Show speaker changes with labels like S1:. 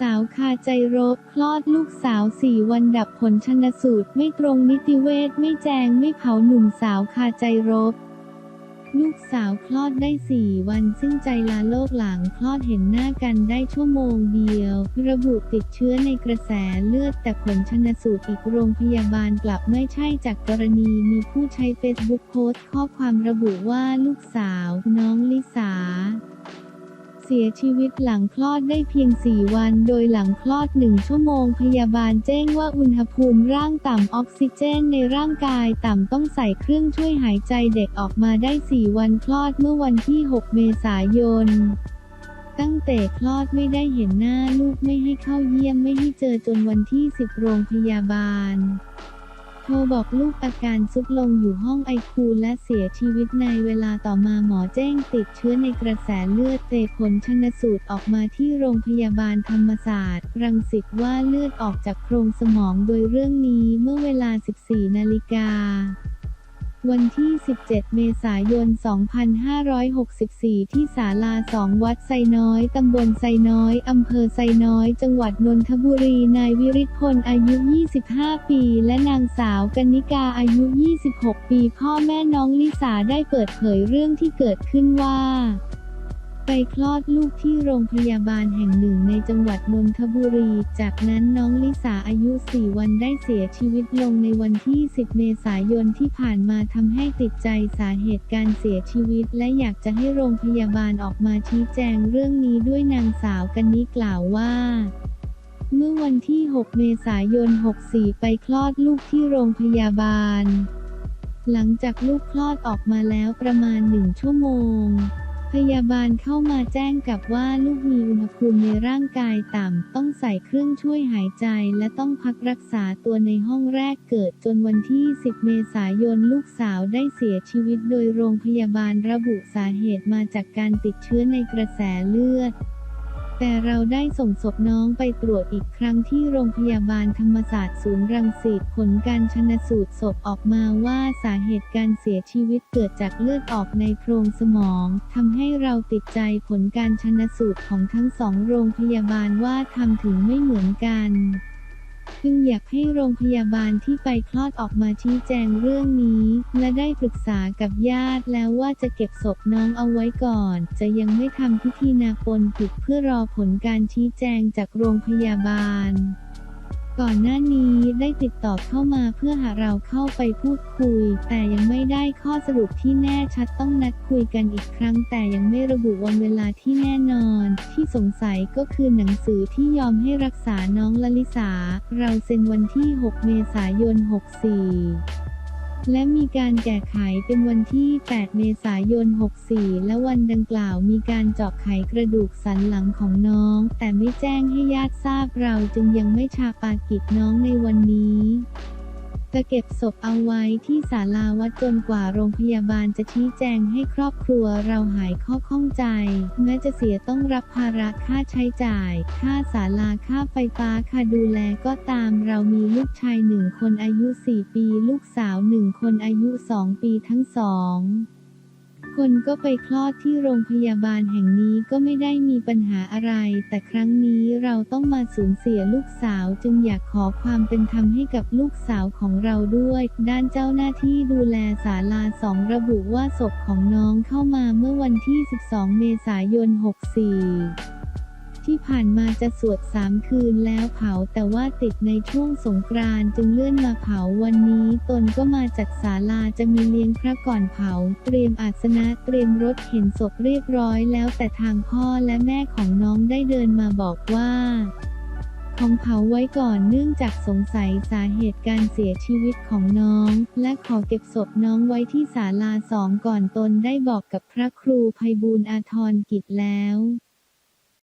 S1: สาวคาใจรบคลอดลูกสาวสี่วันดับผลชนสูตร ไม่ตรงนิติเวชไม่แจงไม่เผาหนุ่มสาวคาใจรบลูกสาวคลอดได้สี่วันซึ่งใจลาโลกหลังคลอดเห็นหน้ากันได้ชั่วโมงเดียว ระบุติดเชื้อในกระแสเลือดแต่ผลชนสูตรอีกโรงพยาบาลกลับไม่ใช่จากกรณีมีผู้ใช้เฟซบุ๊กโพสต์ข้อความระบุว่าลูกสาว น้องลิสา เสียชีวิตหลังคลอดได้เพียง 4 วัน โดยหลังคลอด 1 ชั่วโมง พยาบาลแจ้งว่าอุณหภูมิร่างต่ำออกซิเจนในร่างกายต่ำต้องใส่เครื่องช่วยหายใจเด็กออกมาได้ 4 วันคลอดเมื่อวันที่ 6 เมษายนตั้งแต่คลอดไม่ได้เห็นหน้าลูกไม่ให้เข้าเยี่ยมไม่ให้เจอจนวันที่ 10 โรงพยาบาล โทรบอกลูกอาการซุดลงอยู่ห้องไอคูและเสียชีวิตในเวลาต่อมาหมอแจ้งติดเชื้อในกระแสเลือดเตผลชนสูตรออกมาที่โรงพยาบาลธรรมศาสตร์ รังสิตว่าเลือดออกจากโครงสมองโดยเรื่องนี้เมื่อเวลา 14 นาฬิกา วันที่ 17 เมษายน 2564 ที่ศาลาสองวัดไซน้อย ตำบลไซน้อย อำเภอไซน้อย จังหวัดนนทบุรี นายวิริพลอายุ 25 ปี และนางสาวกนิกาอายุ 26 ปี พ่อแม่น้องลิสาได้เปิดเผยเรื่องที่เกิดขึ้นว่า ไปคลอดลูกที่โรงพยาบาลแห่งหนึ่งในจังหวัดนนทบุรี จากนั้นน้องลิสาอายุ 4 วันได้เสียชีวิตลงในวันที่ 10 เมษายนที่ผ่านมาทำให้ติดใจสาเหตุการเสียชีวิต และอยากจะให้โรงพยาบาลออกมาชี้แจงเรื่องนี้ด้วยนางสาวกันนิกล่าวว่าเมื่อวันที่ 6 เมษายน 64 ไปคลอดลูกที่โรงพยาบาล หลังจากลูกคลอดออกมาแล้วประมาณหนึ่งชั่วโมง พยาบาลเข้ามาแจ้งกับว่าลูกมีอุณหภูมิในร่างกายต่ำ ต้องใส่เครื่องช่วยหายใจและต้องพักรักษาตัวในห้องแรกเกิดจนวันที่ 10 เมษายนลูกสาวได้เสียชีวิตโดยโรงพยาบาลระบุสาเหตุมาจากการติดเชื้อในกระแสเลือด แต่เราได้ส่งศพน้องไปตรวจอีกครั้งที่โรงพยาบาลธรรมศาสตร์ศูนย์รังสิตผลการชนสูตรศพออกมาว่าสาเหตุการเสียชีวิตเกิดจากเลือดออกในโพรงสมองทำให้เราติดใจผลการชนสูตรของทั้งสองโรงพยาบาลว่าทำถึงไม่เหมือนกัน จึงอยากให้โรงพยาบาลที่ไปคลอดออกมาชี้แจงเรื่องนี้ และได้ปรึกษากับญาติแล้วว่าจะเก็บศพน้องเอาไว้ก่อน จะยังไม่ทำพิธีนาปนผิดเพื่อรอผลการชี้แจงจากโรงพยาบาล ก่อนหน้านี้ได้ติดต่อเข้ามาเพื่อหาเราเข้าไปพูดคุย แต่ยังไม่ได้ข้อสรุปที่แน่ชัดต้องนัดคุยกันอีกครั้ง แต่ยังไม่ระบุวันเวลาที่แน่นอน ที่สงสัยก็คือหนังสือที่ยอมให้รักษาน้องลลิสา เราเซ็นวันที่ 6 เมษายน 64 และมีการแก้ไขเป็นวันที่ 8 เมษายน 64 และวันดังกล่าวมีการเจาะไขกระดูกสันหลังของน้อง แต่ไม่แจ้งให้ญาติทราบเราจึงยังไม่ชาปากิจน้องในวันนี้ จะเก็บศพเอาไว้ที่ศาลาวัดจนกว่าโรงพยาบาลจะชี้แจงให้ครอบครัวเราหายข้อข้องใจ แม้จะเสียต้องรับภาระค่าใช้จ่าย ค่าศาลาค่าไฟฟ้าค่าดูแลก็ตามเรามีลูกชายหนึ่งคนอายุ 4 ปี ลูกสาวหนึ่งคนอายุ 2 ปีทั้งสอง คนก็ไปคลอดที่โรงพยาบาลแห่งนี้ก็ไม่ได้มีปัญหาอะไร แต่ครั้งนี้เราต้องมาสูญเสียลูกสาวจึงอยากขอความเป็นธรรมให้กับลูกสาวของเราด้วย ด้านเจ้าหน้าที่ดูแลศาลาสองระบุว่าศพของน้องเข้ามาเมื่อวันที่ 12 เมษายน 64 ที่ผ่านมาจะสวดสามคืนแล้วเผาแต่ว่าติดในช่วงสงกรานต์จึงเลื่อนมาเผาวันนี้ตนก็มาจัดศาลาจะมีเลี้ยงพระก่อนเผา เตรียมอาสนะเตรียมรถเข็นศพเรียบร้อยแล้วแต่ทางพ่อและแม่ของน้องได้เดินมาบอกว่าของเผาไว้ก่อนเนื่องจากสงสัยสาเหตุการเสียชีวิตของน้อง และขอเก็บศพน้องไว้ที่ศาลาสองก่อนตนได้บอกกับพระครูภัยบูลอาทรกิจแล้ว